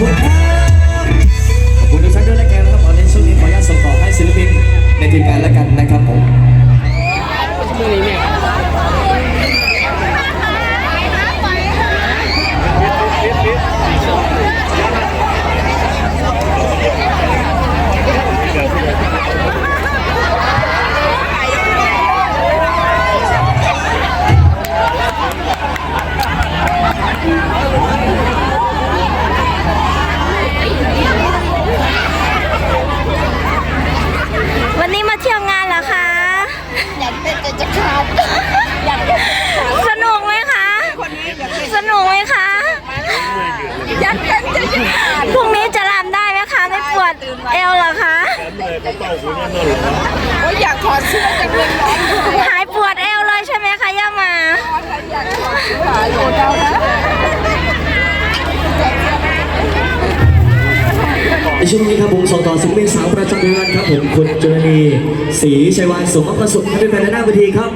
คุณครับขอบคุณทุกท่านด้วยนะครับตอนนี้ช่วงนี้ขออนุญาตส่งต่อให้ศิลปินในทีมงานแล้วกันนะครับผม วันนี้มาเที่ยวงานเหรอคะ อยากเป็นจะจะขาดอยากเป็น สนุกไหมคะ สนุกไหมคะ อยากเป็นจะจะขาด พรุ่งนี้จะรำได้ไหมคะ ไม่ปวดเอวเหรอคะ โอ้ยอยากถอด เสื้อจังเลยร้อนเลยหายปวดเอวเลยใช่ไหมคะย่ามา อยากถอดเสื้อโดเอานะในช่วงนี้ครับผมส่งต่อศิลปินสาวประจำเดือนครับผมคุณจุลนีศรีชัยวานสมประสบให้เป็นแฟนหน้าเวทีครับ